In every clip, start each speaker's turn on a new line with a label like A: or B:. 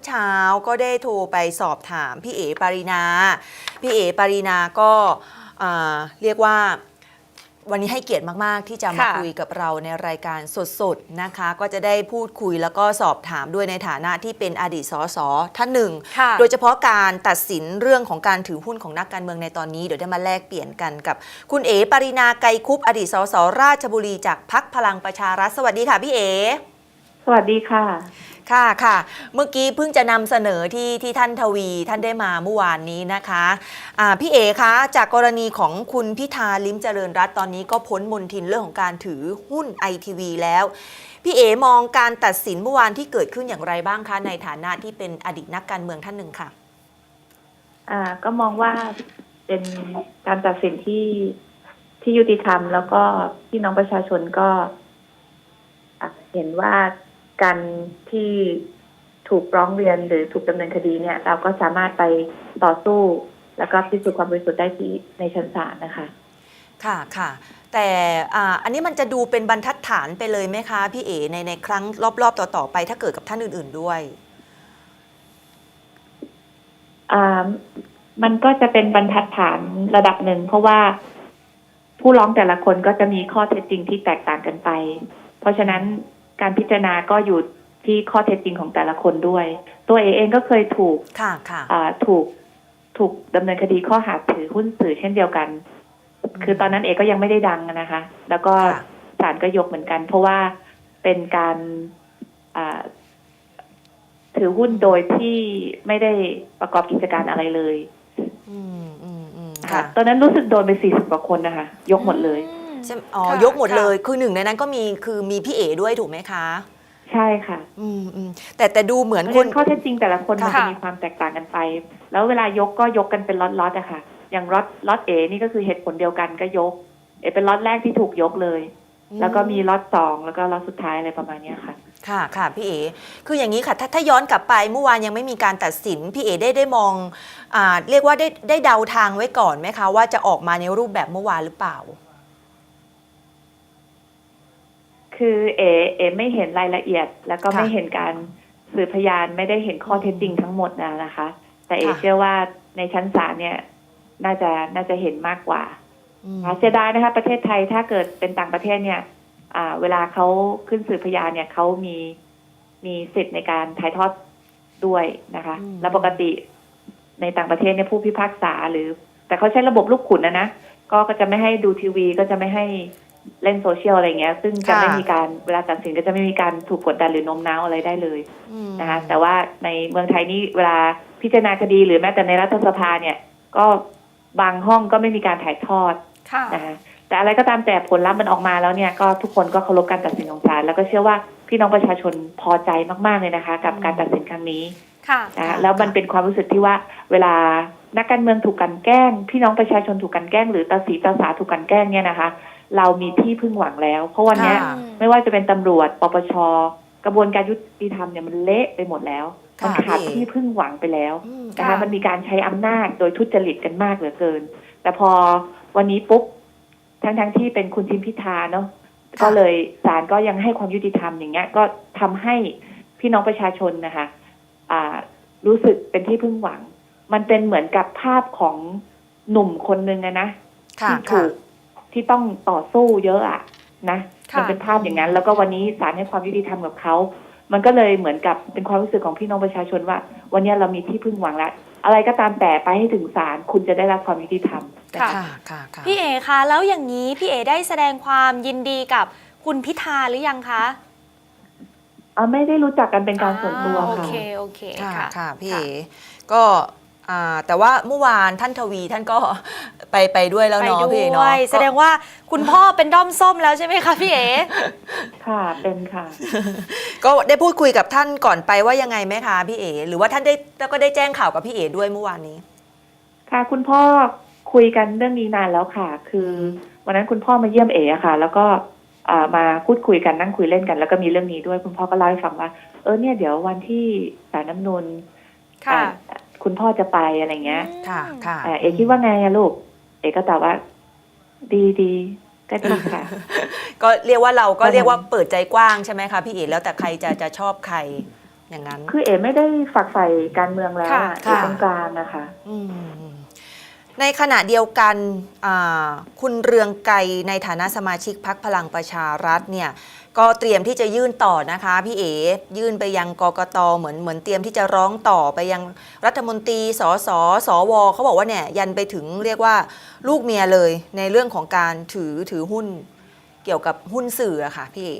A: อเช้าก็ได้โทรไปสอบถามพี่เอ๋ปารินา พี่เอ๋ปารินาก็อ่าเรียกว่าวันนี้ให้เกียรติมาก ๆ ที่จะมา
B: ค่ะ
A: คุยกับเราในรายการสด ๆ นะคะ ก็จะได้พูดคุยแล้วก็สอบถามด้วยในฐานะที่เป็นอดีตสสท่านหนึ่ง
B: ค่ะ
A: โดยเฉพาะการตัดสินเรื่องของการถือหุ้นของนักการเมืองในตอนนี้ เดี๋ยวได้มาแลกเปลี่ยนกันกับ คุณเอ๋ปรินาไกรคุปอดีตสสราชบุรีจากพักพลังประชารัฐสวัสดีค่ะพี่เอ๋
C: สวัสดีค่ะ
A: ค่ะค่ะ เมื่อกี้เพิ่งจะนำเสนอที่ที่ท่านทวีท่านได้มาเมื่อวานนี้นะคะอ่าพี่เอ๋คะจากกรณีของคุณพิธาลิมเจริญรัตน์ตอนนี้ก็พ้นมนทินเรื่องของการถือหุ้นไอทีวีแล้ว พี่เอ๋มองการตัดสินเมื่อวานที่เกิดขึ้นอย่างไรบ้างคะ ในฐานะที่เป็นอดีตนักการเมืองท่านหนึ่งค่ะ
C: อ่าก็มองว่าเป็นการตัดสินที่ที่ยุติธรรม แล้วก็พี่น้องประชาชนก็เห็นว่า การที่ถูกร้องเรียนหรือถูกดำเนินคดีเนี่ย เราก็สามารถไปต่อสู้ แล้วก็พิสูจน์ความบริสุทธิ์ได้ที่ในชั้นศาลนะคะ
A: ค่ะค่ะ แต่อ่าอันนี้มันจะดูเป็นบรรทัดฐานไปเลยไหมคะ พี่เอ๋ในในครั้งรอบๆ ต่อๆไปถ้าเกิดกับท่านอื่น ๆด้วย
C: อ่ามันก็จะเป็นบรรทัดฐานระดับหนึ่ง เพราะว่าผู้ร้องแต่ละคนก็จะมีข้อเท็จจริงที่แตกต่างกันไป เพราะฉะนั้น การพิจารณาก็อยู่ที่ข้อเท็จจริงของแต่ละคนด้วย ตัวเอเองก็เคยถูก
A: ค่ะค่ะ
C: อ่าถูกถูกดำเนินคดีข้อหาถือหุ้นสื่อเช่นเดียวกัน คือตอนนั้นเอก็ยังไม่ได้ดังนะคะ แล้วก็
A: ค่ะ
C: ศาลก็ยกเหมือนกัน เพราะว่าเป็นการอ่าถือหุ้นโดยที่ไม่ได้ประกอบกิจการอะไรเลย
A: อืมอืมอืม
C: ค่ะ
A: ค่ะ
C: ตอนนั้นรู้สึกโดนไปสี่สิบกว่าคนนะคะ ยกหมดเลย
B: อืม
A: ใช่อ๋อ
B: ค่ะ
A: ยกหมด
B: ค่ะ
A: เลย คือหนึ่งในนั้นก็มีคือมีพี่เอด้วยถูกไหมคะ
C: ใช่ค่ะ
A: อืมอืมแต่แต่ดูเหมือน
C: เพราะ
A: ค
C: ฉะ
A: น
C: นั้นข้อเท็จจริงแต่ละคนมัน
B: ค่ะ
C: จะมีความแตกต่างกันไป แล้วเวลายกก็ยกกันเป็นล็อตๆอะค่ะ อย่างล็อตล็อตเอนี่ก็คือเหตุผลเดียวกันก็ยก เอเป็นล็อตแรกที่ถูกยกเลย แล้วก็มีล็อตสองแล้วก็ล็อตสุดท้ายอะไรประมาณเนี้ยค่ะ
A: ค่ะค่ะพี่เอคืออย่างนี้ค่ะถ้าถ้าย้อนกลับไปเมื่อวานยังไม่มีการตัดสินพี่เอได้ได้มองอ่าเรียกว่าได้ได้เดาทางไว้ก่อนไหมคะ ว่าจะออกมาในรูปแบบเมื่อวานหรือเปล่า
C: คือเอเอไม่เห็นรายละเอียด แล้วก็
A: ค่ะ
C: ไม่เห็นการสืบพยานไม่ได้เห็นข้อเท็จจริงทั้งหมดนะนะคะ แต่เอ
A: ค่ะ
C: เชื่อว่าในชั้นศาลเนี่ย น่าจะน่าจะเห็นมากกว่า
A: อืม
C: เสียดายนะคะ ประเทศไทยถ้าเกิดเป็นต่างประเทศเนี่ยอ่าเวลาเขาขึ้นสืบพยานเนี่ยเขามีมีสิทธิ์ในการถ่ายทอดด้วยนะคะ
A: อืม
C: แล้วปกติในต่างประเทศเนี่ยผู้พิพากษาหรือ แต่เขาใช้ระบบลูกขุนนะนะก็ก็จะไม่ให้ดูทีวีก็จะไม่ให้ เล่นโซเชียลอะไรเงี้ย ซึ่งจะ
A: ค่ะ
C: ไม่มีการเวลาตัดสินก็จะไม่มีการถูกกดดันหรือโน้มน้าวอะไรได้เลย
A: อืม
C: นะคะแต่ว่าในเมืองไทยนี่เวลาพิจารณาคดีหรือแม้แต่ในรัฐสภาเนี่ย ก็บางห้องก็ไม่มีการถ่ายทอด
B: ค่ะ
C: นะคะแต่อะไรก็ตามแต่ผลลัพธ์มันออกมาแล้วเนี่ยก็ทุกคนก็เคารพการตัดสินของศาลแล้วก็เชื่อว่าพี่น้องประชาชนพอใจมากๆเลยนะคะ กับการตัดสินครั้งนี้
B: ค่ะ
C: นะคะแล้วมันเป็นความรู้สึกที่ว่าเวลานักการเมืองถูกกลันแกล้ง พี่น้องประชาชนถูกกลันแกล้งหรือตาสีตาสาถูกกลันแกล้งเนี่ยนะคะ เรามีที่พึ่งหวังแล้ว เพราะวันเนี้ย
A: ค่ะ
C: ไม่ว่าจะเป็นตำรวจปปชกระบวนการยุติธรรมเนี่ยมันเละไปหมดแล้ว
A: ค่ะ
C: มันขาด
A: พี่
C: ที่พึ่งหวังไปแล้ว
A: อืม
C: นะคะ
B: ค่ะ
C: มันมีการใช้อำนาจโดยทุจริตกันมากเหลือเกิน แต่พอวันนี้ปุ๊บทั้งทั้งๆที่เป็นคุณทิมพิธาเนาะ
A: ค่ะ
C: ก็เลยศาลก็ยังให้ความยุติธรรมอย่างเงี้ย ก็ทำให้พี่น้องประชาชนนะคะ อ่ารู้สึกเป็นที่พึ่งหวัง มันเป็นเหมือนกับภาพของหนุ่มคนนึงอะนะ
A: ค่ะ
C: ที่ถู
A: ค่ะ
C: ก ที่ต้องต่อสู้เยอะอะนะ
B: ค่ะ
C: มันเป็นภาพอย่างนั้น แล้วก็วันนี้ศาลให้ความยุติธรรมกับเขามันก็เลยเหมือนกับเป็นความรู้สึกของพี่น้องประชาชนว่า วันนี้เรามีที่พึ่งหวังแล้วอะไรก็ตามแต่ไปให้ถึงศาลคุณจะได้รับความยุติธรรม
B: ค่ะ
A: ค่ะค่ะค่ะ
B: พี่เอคะแล้วอย่างนี้พี่เอได้แสดงความยินดีกับคุณพิธาหรือยังคะ
C: อ่าไม่ได้รู้จักกันเป็นการส่วนตัว
B: อ่าโอ
C: ค่ะ
B: เคโอเค
A: ค่ะ
B: ค่ะ
A: ค่ะพี่
B: ค่ะ
A: เอก็ อ่าแต่ว่าเมื่อวานท่านทวีท่านก็ไปไปด้วยแล้ว
B: ไป
A: เนาะ
B: ด้
A: พี่เอ
B: ว
A: เนาะ
B: ย แสดงว่าคุณพ่อเป็นด้อมส้มแล้วใช่ไหมคะพี่เอ
C: ค่ะเป็นค่ะ
A: ก็ได้พูดคุยกับท่านก่อนไปว่ายังไงไหมคะพี่เอหรือว่าท่านได้แล้วก็ได้แจ้งข่าวกับพี่เอด้วยเมื่อวานนี้
C: ค่ะ คุณพ่อคุยกันเรื่องนี้นานแล้วค่ะ คือวันนั้นคุณพ่อมาเยี่ยมเอ๋อะค่ะ แล้วก็อ่ามาพูดคุยกันนั่งคุยเล่นกัน แล้วก็มีเรื่องนี้ด้วยคุณพ่อก็เล่าให้ฟังว่า เออเนี่ยเดี๋ยววันที่ศาลน้ำนูน
B: ค่ะ
C: อ่า คุณพ่อจะไปอะไรเงี้ย
A: ค่ะค่ะ
C: อ่าเอคิดว่าไงอะลูก เอก็ตอบว่า ดีดีก็ดีค่ะ
A: ก็เรียกว่าเราก็
C: ประมาณ
A: เรียกว่าเปิดใจกว้างใช่ไหมคะพี่เอแล้วแต่ใครจะจะชอบใครอย่างนั้น
C: คือเอไม่ได้ฝักใฝ่การเมืองแล้ว
B: ค่ะ
C: อะเอ
A: ค่ะ
C: เป็นกลางนะคะ
A: อืมในขณะเดียวกันอ่าคุณเรืองไกรในฐานะสมาชิกพักพลังประชารัฐเนี่ย ก็เตรียมที่จะยื่นต่อนะคะพี่เอ๋ยื่นไปยังกกตเหมือนเหมือนเตรียมที่จะร้องต่อไปยังรัฐมนตรีสสสวเขาบอกว่าเนี่ยยันไปถึงเรียกว่าลูกเมียเลยในเรื่องของการถือถือหุ้น เกี่ยวกับหุ้นสื่ออะค่ะพี่เอ๋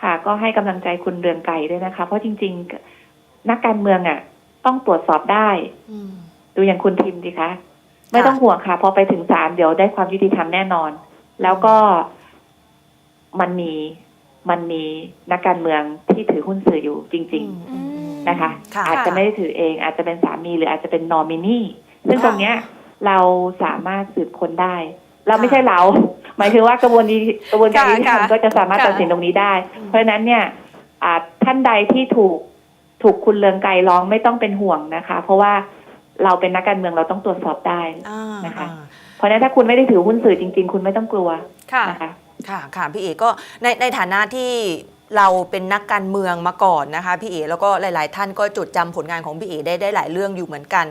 C: ค่ะก็ให้กำลังใจคุณเรืองไกรด้วยนะคะ เพราะจริง ๆ นักการเมืองอะ ต้องตรวจสอบได้
A: อืม
C: ดูอย่างคุณทิมดิคะไม่ต้องห่วงค่ะ พอไปถึงศาลเดี๋ยวได้ความยุติธรรมแน่นอน แล้วก็ มันมีมันมีนักการเมืองที่ถือหุ้นสื่ออยู่จริงๆ
A: อืมอืม
C: นะคะ
A: ค่ะ
C: อาจจะไม่ได้ถือเองอาจจะเป็นสามีหรืออาจจะเป็นนอมินีซึ่ง
A: ค่ะ
C: ตรงเนี้ยเราสามารถสืบค้นได้ เราไม่
A: ค่ะ
C: ใช่เรา หมายถึงว่ากระบวนการกระบวนการ
B: ค่ะ
C: ยุติธรรม
B: ค่ะ
C: ก็จะสามารถ
B: ค่ะ
C: ตัดสินตรงนี้ได้
A: อืม
C: เพราะฉะนั้นเนี่ยอาจท่านใดที่ถูกถูกคุณเลืองไกรร้องไม่ต้องเป็นห่วงนะคะ เพราะว่าเราเป็นนักการเมืองเราต้องตรวจสอบได้
A: อ่า
C: นะคะ
A: อ่า
C: เพราะฉะนั้นถ้าคุณไม่ได้ถือหุ้นสื่อจริง ๆ คุณไม่ต้องกลัว
B: ค่ะ
C: นะคะ
A: ค่ะค่ะพี่เอก็ในในฐานะที่เราเป็นนักการเมืองมาก่อนนะคะพี่เอแล้วก็หลาย ๆ ท่านก็จดจำผลงานของพี่เอได้ได้หลายเรื่องอยู่เหมือนกัน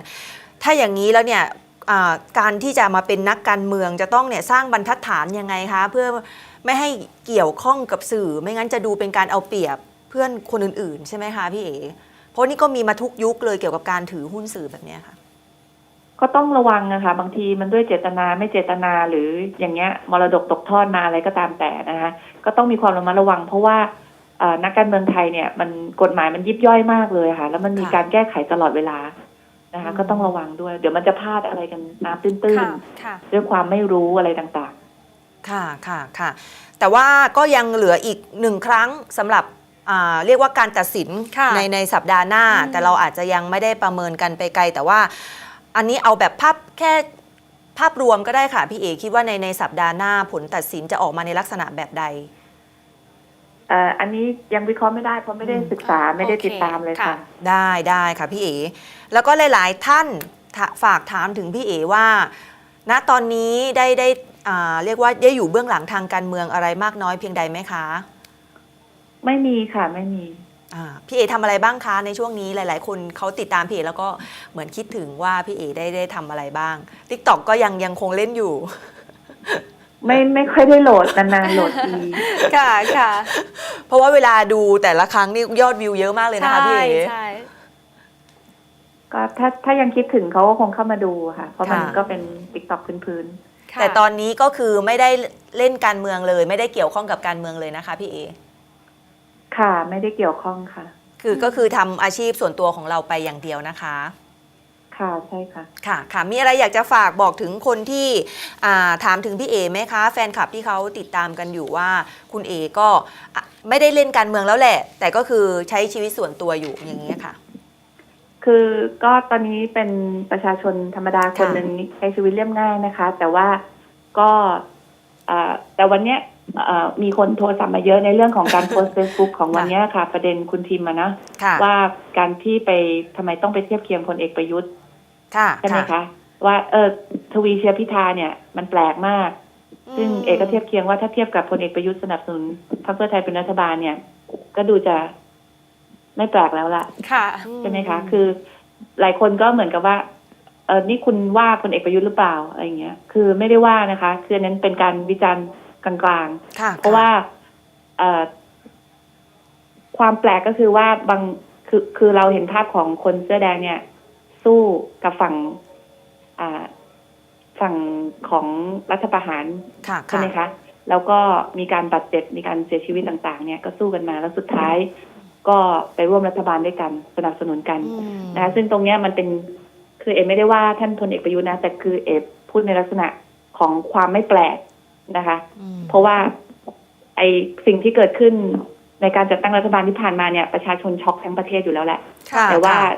A: ถ้าอย่างนี้แล้วเนี่ยอ่าการที่จะมาเป็นนักการเมืองจะต้องเนี่ยสร้างบรรทัดฐานยังไงคะเพื่อไม่ให้เกี่ยวข้องกับสื่อ ไม่งั้นจะดูเป็นการเอาเปรียบเพื่อนคนอื่น ๆ ใช่ไหมคะพี่เอเพราะนี่ก็มีมาทุกยุคเลยเกี่ยวกับการถือหุ้นสื่อแบบเนี้ยค่ะ
C: ก็ต้องระวังนะคะบางทีมันด้วยเจตนาไม่เจตนาหรืออย่างเงี้ยมรดกตกทอดมาอะไรก็ตามแต่นะคะก็ต้องมีความระมัดระวัง เพราะว่าเอ่อนักการเมืองไทยเนี่ยมันกฎหมายมันยิบย่อยมากเลยค่ะ แล้วมันมี
A: ค่ะ
C: การแก้ไขตลอดเวลานะคะ
A: อืม
C: ก็ต้องระวังด้วย เดี๋ยวมันจะพลาดอะไรกันน้ำตื้น
B: ค่ะค่ะ
C: ๆด้วยความไม่รู้อะไรต่าง
A: ค่ะค่ะค่ะ แต่ว่าก็ยังเหลืออีกหนึ่งครั้งสำหรับอ่าเรียกว่าการตัดสิน
B: ค่ะ
A: ในในสัปดาห์หน้า
B: อืม
A: แต่เราอาจจะยังไม่ได้ประเมินกันไปไกล แต่ว่า อันนี้เอาแบบภาพแค่ภาพรวมก็ได้ค่ะพี่เอคิดว่าในในสัปดาห์หน้าผลตัดสินจะออกมาในลักษณะแบบใด
C: ๆเอ่ออันนี้ยังวิเคราะห์ไม่ได้เพราะไม่ได้
A: อืม
C: ศึกษาไม่ได้
B: โอเค
C: ติดตามเลย
B: ค่ะ
C: ค่ะ
A: ได้ได้ค่ะพี่เอแล้วก็หลาย ๆ ท่านถฝากถามถึงพี่เอว่า ณตอนนี้ได้ได้อ่าเรียกว่าได้อยู่เบื้องหลังทางการเมืองอะไรมากน้อยเพียงใดไหมคะ
C: ไม่มีค่ะไม่มี
A: อ่า พี่เอทำอะไรบ้างคะในช่วงนี้หลาย ๆ คนเขาติดตามพี่เอแล้วก็เหมือนคิดถึงว่าพี่เอได้ได้ทำอะไรบ้าง t ิ k t o k ก็ยังยังคงเล่นอยู่
C: ไม่ไม่ค่อยได้โหลดนานๆโหลดที
B: ค่ะค่ะ
A: เพราะว่าเวลาดูแต่ละครั้งนี่ยอดวิวเยอะมากเลยนะคะ
B: ใช่
A: พี่เอ
B: ใช่
C: ก็ถ้าถ้ายังคิดถึงเขาก็คงเข้ามาดูค่ะ เพราะมัน
A: ค่ะ
C: ก็เป็นติ๊กต็อกพื้น
B: ค่ะ
A: แต่ตอนนี้ก็คือไม่ได้เล่นการเมืองเลย ไม่ได้เกี่ยวข้องกับการเมืองเลยนะคะพี่เอ
C: ๆ ค่ะ ไม่ได้เกี่ยวข้องค่ะ
A: คือก็คือทำอาชีพส่วนตัวของเราไปอย่างเดียวนะคะ
C: ค่ะใช่ค่ะ
A: ค่ะค่ะมีอะไรอยากจะฝากบอกถึงคนที่อ่าถามถึงพี่เอไหมคะ แฟนคลับที่เขาติดตามกันอยู่ว่าคุณเอก็อะไม่ได้เล่นการเมืองแล้วแหละ แต่ก็คือใช้ชีวิตส่วนตัวอยู่อย่างนี้ยค่ะ
C: คือก็ตอนนี้เป็นประชาชนธรรมดาคน
A: ค่ะ
C: หนึ่งใช้ชีวิตเรียบง่ายนะคะ แต่ว่าก็เอ่อแต่วันเนี้ยเอ่อ มีคนโทรศัพท์มาเยอะในเรื่องของการโพสเฟซบุ๊กของวันเนี้ยค่ะ ประเด็นคุณทิมอะนะ
A: ค่ะ
C: ว่าการที่ไปทำไมต้องไปเทียบเคียงพลเอกประยุทธ์
A: ค่ะ
C: ใช่ไหม
A: ค่ะ
C: คะ ว่าเออทวีเชียร์พิธาเนี่ยมันแปลกมาก ซึ่งเอกก็เทียบเคียงว่าถ้าเทียบกับพลเอกประยุทธ์สนับสนุนพรรคเพื่อไทยเป็นรัฐบาลเนี่ย ก็ดูจะไม่แปลกแล้วล่ะ
B: ค่ะ
C: ใช่ไหมคะ คือ หลายคนก็เหมือนกับว่าเออนี่คุณว่าพลเอกประยุทธ์หรือเปล่าอะไรเงี้ย คือไม่ได้ว่านะคะ คืออันนั้นเป็นการวิจารณ์ กลาง
A: ค่ะ
C: ๆเพราะว่าเออความแปลกก็คือว่าบางคือคือเราเห็นภาพของคนเสื้อแดงเนี่ย สู้กับฝั่งอ่าฝั่งของรัฐประหาร
A: ค่ะ
C: ใช่ไหมคะ แล้วก็มีการบาดเจ็บมีการเสียชีวิตต่าง ๆ เนี่ยก็สู้กันมาแล้วสุดท้าย ก็ไปร่วมรัฐบาลด้วยกันสนับสนุนกัน
A: อืม
C: นะคะซึ่งตรงเนี้ยมันเป็นคือเอไม่ได้ว่าท่านพลเอกประยุทธ์นะแต่คือเอพูดในลักษณะของความไม่แปลก นะคะ
A: อืม
C: เพราะว่าไอสิ่งที่เกิดขึ้นในการจัดตั้งรัฐบาลที่ผ่านมาเนี่ยประชาชนช็อกทั้งประเทศอยู่แล้วแหละ
A: ค่ะ
C: แต่ว่า
A: ค่ะ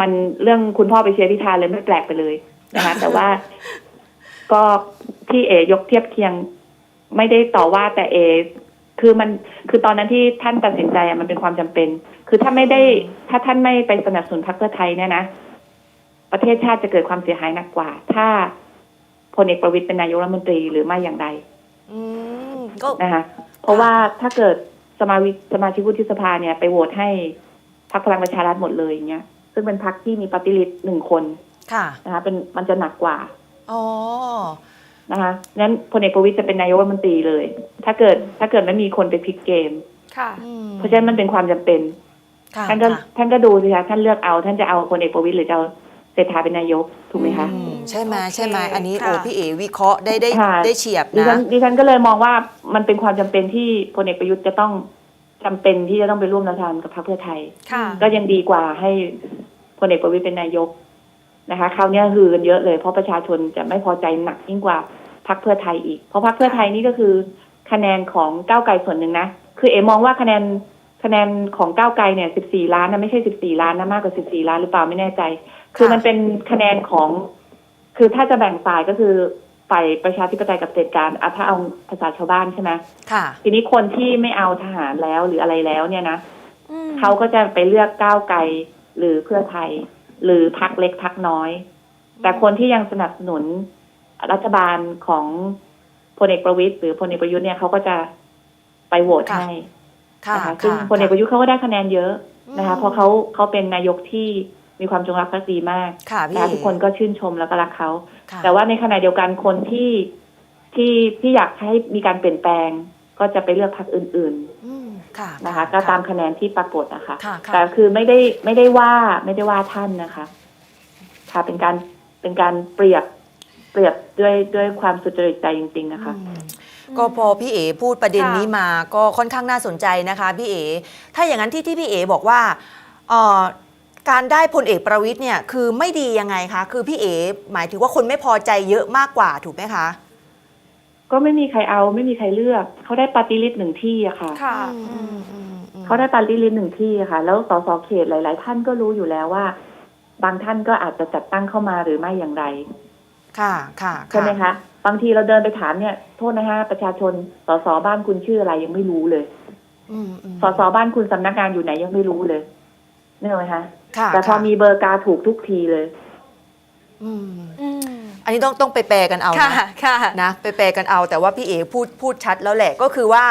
C: มันเรื่องคุณพ่อไปเชียร์พิธาเลยไม่แปลกไปเลยนะคะ แต่ว่าก็ที่เอยกเทียบเคียงไม่ได้ต่อว่าแต่เอ คือมันคือตอนนั้นที่ท่านตัดสินใจอะมันเป็นความจำเป็น คือถ้าไม่ได้ถ้าท่านไม่ไปสนับสนุนพรรคเพื่อไทยเนี่ยนะประเทศชาติจะเกิดความเสียหายหนักกว่า ถ้า พลเอกประวิตยเป็นนายกรัฐมนตรีหรือไม่อย่างใด
A: อืมก็
C: นะคะเพราะว่าถ้าเกิดสสมาวิสมาชิกวุฒิสภาเนี่ยไปโหวตให้พรรคพลังประชารัฐหมดเลยอย่างเงี้ยซึ่งเป็นพรรคที่มีปฏิริษหนึ่งคน
A: ค่ะ
C: นะคะเป็นมันจะหนักกว่า
A: อ๋อ
C: นะคะนั้นพลเอกประวิตยจะเป็นนายกรัฐมนตรีเลย ถ้าเกิดถ้าเกิดไม่มีคนไปพลิกเกม
B: ค่ะ
A: อืม
C: เพราะฉะนั้นมันเป็นความจำเป็น
A: ค่ะ
C: ท่านก็
A: ค่ะ
C: ท่านก็ดูสิคะท่านเลือกเอา ท่านจะเอาพลเอกประวิตยหรือจะเอาเศรษฐาเป็นนายกถูกไหมคะ
A: อืม ใช่ไหม
B: โอเค
A: ใช่ไหมอันนี้
B: ค่ะ
A: โอ้พี่เอวิเคราะห์ได้ได้
C: ค่ะ
A: ได้เฉียบ
C: ดิฉั
A: นะ
C: นดิฉันก็เลยมองว่ามันเป็นความจำเป็นที่พลเอกประยุทธ์จะต้องจำเป็นที่จะต้องไปร่วมรัฐบาลกับพรรคเพื่อไทย
B: ค่ะ
C: ก็ยังดีกว่าให้พลเอกประวิตยเป็นนายกนะคะคราวเนี้ยฮือกันเยอะเลยเพราะประชาชนจะไม่พอใจหนักยิ่งกว่าพรรคเพื่อไทยอีก เพราะพรรคเพื่อไทยนี่ก็คือคะแนนของก้าวไกลส่วนหนึ่งนะคือเอมองว่าคะแนนคะแนนของก้าวไกลเนี่ย 14 ล้านนะไม่ใช่ 14 ล้านนะมากกว่า 14 ล้านหรือเปล่าไม่แน่ใจ คือมันเป็นคะแนนของ คือถ้าจะแบ่งฝ่ายก็คือฝ่ายประชาธิปไตยกับเผด็จการอะถ้าเอาภาษาชาวบ้านใช่ไหม
A: ค่ะ
C: ทีนี้คนที่ไม่เอาทหารแล้วหรืออะไรแล้วเนี่ยนะ
B: อืม
C: เขาก็จะไปเลือกก้าวไกลหรือเพื่อไทย หรือพักเล็กพักน้อย แต่คนที่ยังสนับสนุนรัฐบาลของพลเอกประวิตยหรือพลเอกประยุทธ์เนี่ยเขาก็จะไปโหวต
A: ค่ะ
C: ให้
A: ค่ะ
C: นะคะซึ่ง
A: ค่ะ
C: พลเอกประยุทธ์เขาก็ได้คะแนนเยอะ นะคะ
A: อืม
C: เพราะเขาเขาเป็นนายกที่ มีความจงรักภักดีมาก
A: ค่ะพี่
C: นะคะ
A: เอ
C: ทุกคนก็ชื่นชมแล้วก็รักเขา
A: ค่ะ
C: แต่ว่าในขณะเดียวกันคนที่ที่ที่อยากให้มีการเปลี่ยนแปลง ก็จะไปเลือกพรรคอื่น
A: อืมค่ะ
C: ๆนะคะ ก็ตามคะแนนที่ปรากฏนะคะ
A: ค่ะค่ะ
C: แต่คือไม่ได้ไม่ได้ว่าไม่ได้ว่าท่านนะคะ ค่ะเป็นการเป็นการเปรียบเปรียบด้วยด้วยความสุจริตใจจริง ๆ นะคะ
A: อืมก็พอพี่เอพูดประเด็น
B: ค่ะ
A: นี้มาก็ค่อนข้างน่าสนใจนะคะพี่เอถ้าอย่างนั้นที่ที่พี่เอบอกว่าเอ่อ การได้พลเอกประวิทย์เนี่ยคือไม่ดียังไงคะ คือพี่เอหมายถึงว่าคนไม่พอใจเยอะมากกว่าถูกไหมคะ
C: ก็ไม่มีใครเอาไม่มีใครเลือก เขาได้ปาร์ตี้ลิสต์หนึ่งที่อะค่ะ
B: ค่ะ
A: อืมอืมอืม
C: เขาได้ปาร์ตี้ลิสต์หนึ่งที่อะค่ะ แล้วสสเขตหลาย ๆ ท่านก็รู้อยู่แล้วว่า บางท่านก็อาจจะจัดตั้งเข้ามาหรือไม่อย่างไร
A: ค่ะค่ะ
C: ใช่ไหมคะ บางทีเราเดินไปถามเนี่ยโทษนะฮะประชาชนสสบ้านคุณชื่ออะไรยังไม่รู้เลย
A: อืมอืม
C: สสบ้านคุณสำนักงานอยู่ไหนยังไม่รู้เลยนี่ไหมคะ
A: ค่ะ
C: แต่พอ
A: ค่ะ
C: มีเบอร์กาถูกทุกทีเลย
A: อืม
B: อืม
A: อันนี้ต้องต้องไปแปลกันเอา
B: ค่ะ
A: นะ
B: ค่ะ
A: นะไปแปลกันเอาแต่ว่าพี่เอพูดพูดชัดแล้วแหละก็คือว่า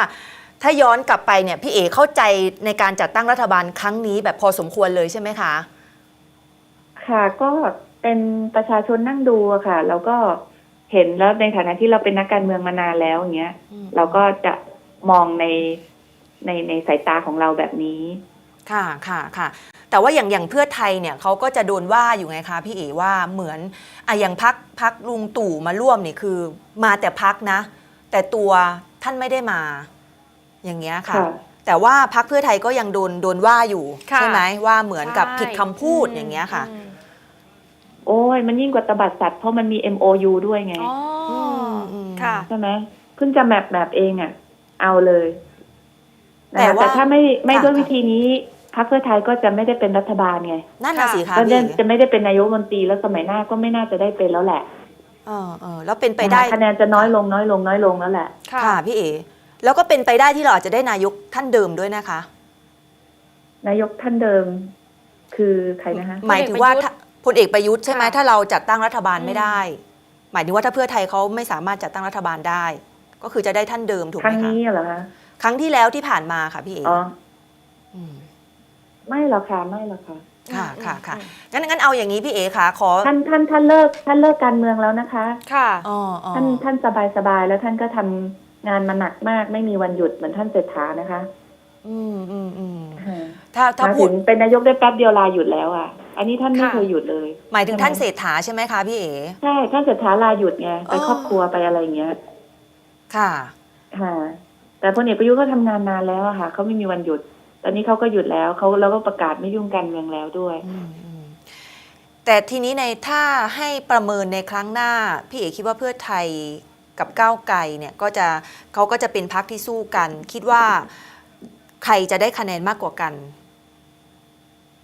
A: ถ้าย้อนกลับไปเนี่ยพี่เอเข้าใจในการจัดตั้งรัฐบาลครั้งนี้แบบพอสมควรเลยใช่ไหมคะ
C: ค่ะก็เป็นประชาชนนั่งดูอะค่ะ แล้วก็เห็นแล้วในฐานะที่เราเป็นนักการเมืองมานานแล้วอย่างเงี้ย
A: อืม
C: เราก็จะมองในในในสายตาของเราแบบนี้
A: ค่ะค่ะค่ะ แต่ว่าอย่างอย่างเพื่อไทยเนี่ยเขาก็จะโดนว่าอยู่ไงคะพี่เอว่าเหมือนอะอย่างพักพักลุงตู่มาร่วมนี่คือ มาแต่พักนะ แต่ตัวท่านไม่ได้มา อย่างเงี้ยค่ะ
C: ค่ะ
A: แต่ว่าพักเพื่อไทยก็ยังโดนโดนว่าอยู่
B: ค่ะ
A: ใช่ไหมว่าเหมือนกับ
B: ใช่
A: ผิดคำพูดอย่างเงี้ยค่ะ
B: ม
C: โอ้ยมันยิ่งกว่าตบัดสัตว์เพราะมันมี MOU ด้วยไง
B: อ๋ออ
A: มอืม
B: ค่ะ
C: ใช่ไหมเพิ่งจะแมปแมปเองอะ่ะ เอาเลยนะ
A: แต่
C: คะ
A: ว่า
C: แต่ถ้าไม่ไม่
A: ค่ะ
C: ด้วยวิธีนี้ พรรคเพื่อไทยก็จะไม่ได้เป็นรัฐบาลไง
A: นั่นน่ะสิคะ
C: ก็
A: พี่
C: จะจะไม่ได้เป็นนายกรัฐมนตรีแล้วสมัยหน้าก็ไม่น่าจะได้เป็นแล้วแหละ
A: เออเออแล้วเป็นไปได้
C: นะคะคะแนนจะน้อยลงน้อยลงน้อยลงแล้วแหละ
B: ค่ะ
A: ค่ะพี่เอแล้วก็เป็นไปได้ที่เราอาจจะได้นายกท่านเดิมด้วยนะคะ
C: นายกท่านเดิม คือใครนะคะ
A: หมายถึงว่าถ้าพลเอกประยุทธ์ใช่ไหม
B: ค่ะ
A: ถ้าเราจัดตั้งรัฐบาลไม่
B: อืม
A: ได้ หมายถึงว่าถ้าเพื่อไทยเขาไม่สามารถจัดตั้งรัฐบาลได้ ก็คือจะได้ท่านเดิมถูก
C: ค
A: ไหม
C: รั้ง
A: คะ
C: นี้เหรอคะ
A: ครั้งที่แล้วที่ผ่านมาค่ะพี่เอ
C: อ๋อ
A: ม
C: ไม่หรอกค่ะไม่หรอกค่ะ
A: ค่ะค่ะค่ะ
B: อืม
A: งั้นงั้นเอาอย่างนี้พี่เอค่ะขอ
C: ท่านท่านท่านเลิกท่านเลิกการเมืองแล้วนะคะ
B: ค่ะ
A: อ๋ออ๋อ
C: ท่านท่านสบายสบายแล้วท่านก็ทำงานมาหนักมากไม่มีวันหยุดเหมือนท่านเศรษฐานะคะ
A: อืมอืมอืม
C: ค่ะ
A: ถ้าถ้า
C: มา
A: พู
C: ถึ
A: ด
C: งเป็นนายกได้แป๊บเดียวลาหยุดแล้วอะ อันนี้ท่านไม่
B: ค่ะ
C: เคยหยุดเลย
A: หมายถึงท่านเศรษฐาใช่ไหมคะพี่เอ
C: ใช่ท่านเศรษฐาลาหยุดไงไป
A: อ๋อ
C: ครอบครัวไปอะไรอย่างเงี้ย
A: ค่ะ
C: ค่ะ แต่พลเอกประยุทธ์ก็ทำงานนานแล้วอะค่ะเขาไม่มีวันหยุด ตอนนี้เขาก็หยุดแล้วเขาแล้วก็ประกาศไม่ยุ่งการเมืองแล้วด้วย
A: อืมอืมแต่ทีนี้ในถ้าให้ประเมินในครั้งหน้า พี่เอกคิดว่าเพื่อไทยกับก้าวไกลเนี่ยก็จะเขาก็จะเป็นพักที่สู้กัน คิดว่าใครจะได้คะแนนมากกว่ากัน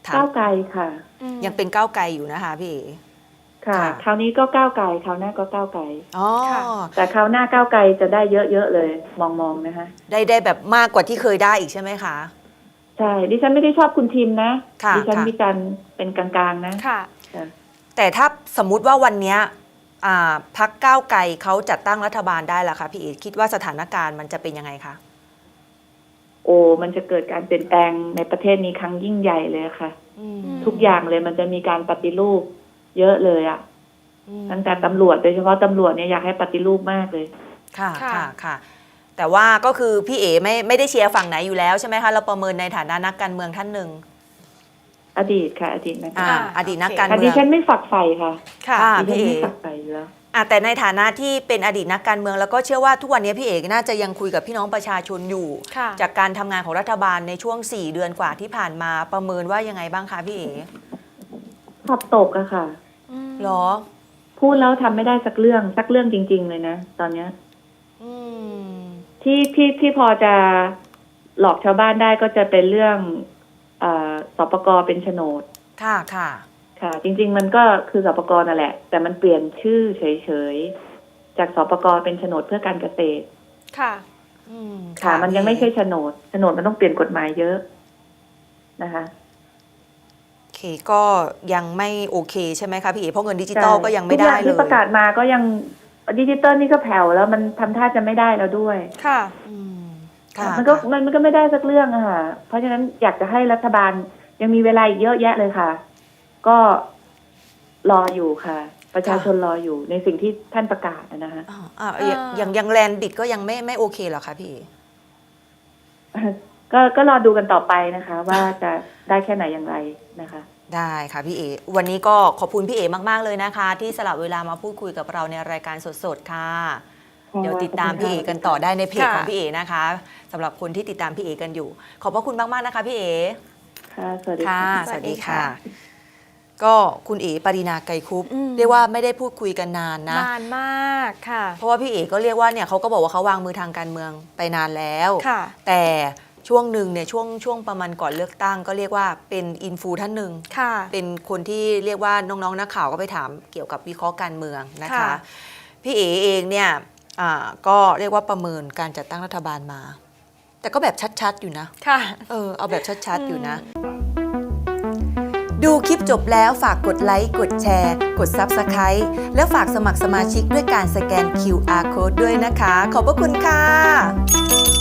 A: ถาม
C: ก้าวไกลค่ะ
B: อืม
A: ยังเป็นก้าวไกลอยู่นะคะพี่เอก
C: ค่ะ
A: ค่ะ
C: คราวนี้ก็ก้าวไกลคราวหน้าก็ก้าวไกล
A: อ๋อ
B: ค่ะ
C: แต่คราวหน้าก้าวไกลจะได้เยอะๆเลย มองๆนะคะ
A: ได้ได้แบบมากกว่าที่เคยได้อีกใช่ไหมคะ
C: ใช่ดิฉันไม่ได้ชอบคุณทีมนะ
A: ค่ะ
C: ดิฉัน
A: ค่ะ
C: มีการเป็นกลางๆนะ
B: ค่ะ
C: ค่ะ
A: แต่ถ้าสมมุติว่าวันเนี้ยอ่าพักก้าวไกลเขาจัดตั้งรัฐบาลได้ล่ะคะพี่เอกคิดว่าสถานการณ์มันจะเป็นยังไงคะ
C: โอ้มันจะเกิดการเปลี่ยนแปลงในประเทศนี้ครั้งยิ่งใหญ่เลยค่ะทุกอย่างเลยมันจะมีการปฏิรูป เยอะเลยอะตั้งแต่ตำรวจโดยเฉพาะตำรวจเนี่ยอยากให้ปฏิรูปมากเลย
A: ค่ะ
B: ค่ะ
A: ค่ะค่ะ แต่ว่าก็คือพี่เอ๋ไม่ไม่ได้เชียร์ฝั่งไหนอยู่แล้วใช่ไหมคะเราประเมินในฐานะนักการเมืองท่านหนึ่ง
C: อดีตค่ะอดีตนะคะ
A: อ่าอดีตนักการ
C: อัน
A: เมื
C: นี้
A: อง
C: ฉันไม่ฝักใฝ่ค่ะ
B: ค่ะ
A: ค่ะ
C: ดิฉั
A: พี่
C: น
A: เอ๋
C: ไม่ฝักใฝ่อยู่แล้ว
A: อะแต่ในฐานะที่เป็นอดีตนักการเมืองแล้วก็เชื่อว่าทุกวันนี้พี่เอกน่าจะยังคุยกับพี่น้องประชาชนอยู่
B: ค่ะ
A: จากการทำงานของรัฐบาลในช่วง 4 เดือนกว่าที่ผ่านมาประเมินว่ายังไงบ้างคะพี่เอ๋
C: ขับตกอะค่ะ
B: ม
A: หรอ
C: พูดแล้วทำไม่ได้สักเรื่องสักเรื่องจริง ๆ เลยนะ ตอนเนี้ย
A: อืม
C: ที่ที่ที่พอจะหลอกชาวบ้านได้ก็จะเป็นเรื่องเออสปกเป็นโฉนด
A: ค่ะค่ะ
C: ค่ะ จริง ๆ มันก็คือสปกนั่นแหละ แต่มันเปลี่ยนชื่อเฉยๆ จากสปกเป็นโฉนดเพื่อการเกษตร
B: ค่ะ
A: อืม
C: ค่ะ มันยังไม่ใช่
A: พี่
C: โฉนดโฉนดมันต้องเปลี่ยนกฎหมายเยอะนะคะ
A: โอเคก็ยังไม่โอเคใช่ไหมคะพี่เอ๋เพราะเงินดิจิตอล
C: ใช่
A: ก็ยังไม่
C: ทุ
A: ได้
C: อย่าง
A: เล
C: ที่
A: ย
C: ประกาศมาก็ยัง ดิจิตอลนี่ก็แผ่วแล้วมันทำท่าจะไม่ได้แล้วด้วย
B: ค่ะ
A: อืมค่ะ
C: มันก็
A: ค่ะ
C: มันมันก็ไม่ได้สักเรื่องอะค่ะ เพราะฉะนั้นอยากจะให้รัฐบาลยังมีเวลาอีกเยอะแยะเลยค่ะ ก็รออยู่ค่ะ ประชาชนรออยู่ในสิ่งที่ท่านประกาศนะนะคะ
A: อ่าอ่าอย่างอย่างอย่างแลนดิตก็ยังไม่ไม่โอเคเหรอคะพี่เอ๋
C: ก็ก็รอดูกันต่อไปนะคะ ว่าจะได้แค่ไหนอย่างไรนะคะ
A: ได้ค่ะพี่เอ วันนี้ก็ขอบคุณพี่เอมากๆเลยนะคะ ที่สละเวลามาพูดคุยกับเราในรายการสดๆ ค่ะ เดี๋ยวติดตามพี่เอกันต่อได้ในเพจ
B: ค่ะ
A: ของพี่เอนะคะสำหรับคนที่ติดตามพี่เอกันอยู่ ขอบพระคุณมากๆนะคะพี่เอ
C: ค่ะสวัสดี
A: ค่ะ
C: ค่ะ
A: ส
B: สวั
A: วัส
B: สดี
A: ดี
B: ค่ะ
A: ค่ะก็คุณเอปรินาไกรคุป
B: อืม
A: เรียกว่าไม่ได้พูดคุยกันนานนะ
B: นานมากค่ะ
A: เพราะว่าพี่เอก็เรียกว่าเนี่ยเขาก็บอกว่าเขาวางมือทางการเมืองไปนานแล้ว
B: ค่ะ
A: แต่ ช่วงหนึ่งเนี่ยช่วงช่วงประมาณก่อนเลือกตั้ง ก็เรียกว่าเป็นอินฟูท่านหนึ่ง
B: ค่ะ
A: เป็นคนที่เรียกว่าน้องๆนักข่าวก็ไปถามเกี่ยวกับวิเคราะห์การเมืองนะคะ
B: ค่ะ
A: พี่เอเองเนี่ยอ่าก็เรียกว่าประเมินการจัดตั้งรัฐบาลมา แต่ก็แบบชัดๆอยู่นะ
B: ค่ะ
A: เออเอาแบบชัด ๆ อยู่นะ ดูคลิปจบแล้วฝากกดไลค์ กดแชร์ กด Subscribe และฝากสมัครสมาชิกด้วยการสแกน QR Code ด้วยนะคะ ขอบพระคุณค่ะ